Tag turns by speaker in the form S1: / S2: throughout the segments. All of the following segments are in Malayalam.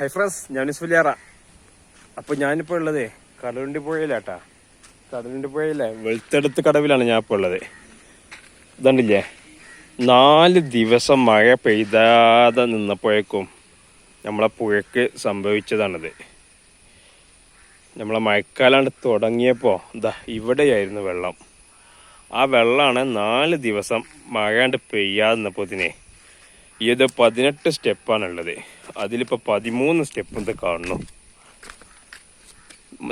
S1: ഹൈ ഫ്രണ്ട്സ് ഞാൻ ഇസ്ഫുലിയാറ അപ്പോൾ ഞാനിപ്പോൾ ഉള്ളത് കടലുണ്ടി പുഴയിലാട്ടാ. കടലുണ്ടി പുഴയിലെ വെളുത്തെടുത്ത് കടവിലാണ് ഞാൻ ഇപ്പോൾ ഉള്ളത്. ഇതുണ്ടില്ലേ? നാല് ദിവസം മഴ പെയ്താതെ നിന്നപ്പോഴേക്കും നമ്മളെ പുഴയ്ക്ക് സംഭവിച്ചതാണിത്. നമ്മളെ മഴക്കാലാണ്ട് തുടങ്ങിയപ്പോൾ ഇതാ ഇവിടെയായിരുന്നു വെള്ളം. ആ വെള്ളമാണ് നാല് ദിവസം മഴ കണ്ട് പെയ്യാതെ നിന്നപ്പോതിനെ ഇത് പതിനെട്ട് സ്റ്റെപ്പാണുള്ളത്. അതിലിപ്പോൾ പതിമൂന്ന് സ്റ്റെപ്പ് ഇത് കാണുന്നു.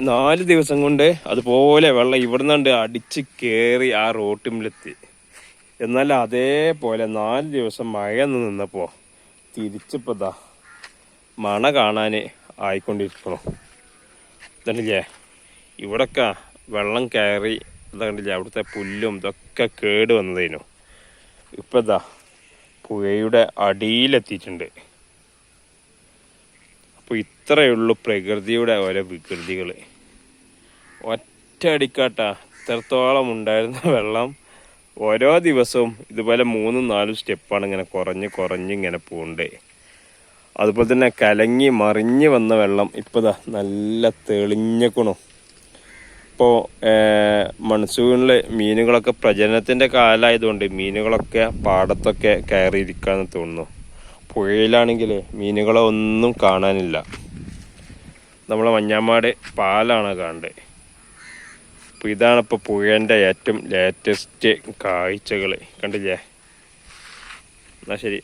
S1: നാല് ദിവസം കൊണ്ട് അതുപോലെ വെള്ളം ഇവിടുന്നുണ്ട് അടിച്ച് കയറി ആ റോട്ടിമിലെത്തി എന്നാൽ അതേപോലെ നാല് ദിവസം മഴ നിന്നപ്പോൾ തിരിച്ചിപ്പോൾ ഇതാ മണ കാണാൻ ആയിക്കൊണ്ടിരിക്കണം. ഇതണ്ടില്ലേ ഇവിടൊക്കെ വെള്ളം കയറി ഇതണ്ടില്ലേ അവിടുത്തെ പുല്ലും ഇതൊക്കെ കേട് വന്നതേനു. ഇപ്പം ഇതാ പുഴയുടെ അടിയിലെത്തിയിട്ടുണ്ട്. അപ്പോൾ ഇത്രയേ ഉള്ളൂ പ്രകൃതിയുടെ ഓരോ വികൃതികൾ ഒറ്റയടിക്കാട്ട ഇത്രത്തോളം ഉണ്ടായിരുന്ന വെള്ളം ഓരോ ദിവസവും ഇതുപോലെ മൂന്നും നാലും സ്റ്റെപ്പാണ് ഇങ്ങനെ കുറഞ്ഞ് കുറഞ്ഞ് ഇങ്ങനെ പോകണ്ടേ അതുപോലെ തന്നെ കലങ്ങി മറിഞ്ഞ് വന്ന വെള്ളം ഇപ്പോൾ നല്ല തെളിഞ്ഞക്കണു ഇപ്പോൾ മൺസൂണിൽ മീനുകളൊക്കെ പ്രജനനത്തിന്റെ കാലമായതുകൊണ്ട് മീനുകളൊക്കെ പാടത്തൊക്കെ കയറിയിരിക്കാന്ന് തോന്നുന്നു. പുഴയിലാണെങ്കിൽ മീനുകളെ ഒന്നും കാണാനില്ല. നമ്മളെ മഞ്ഞാമാട് പാലാണ് കാണേണ്ടത് അപ്പോൾ ഇതാണ് ഇപ്പോൾ പുഴേന്റെ ഏറ്റവും ലേറ്റസ്റ്റ് കാഴ്ചകൾ കണ്ടില്ലേ? എന്നാൽ ശരി.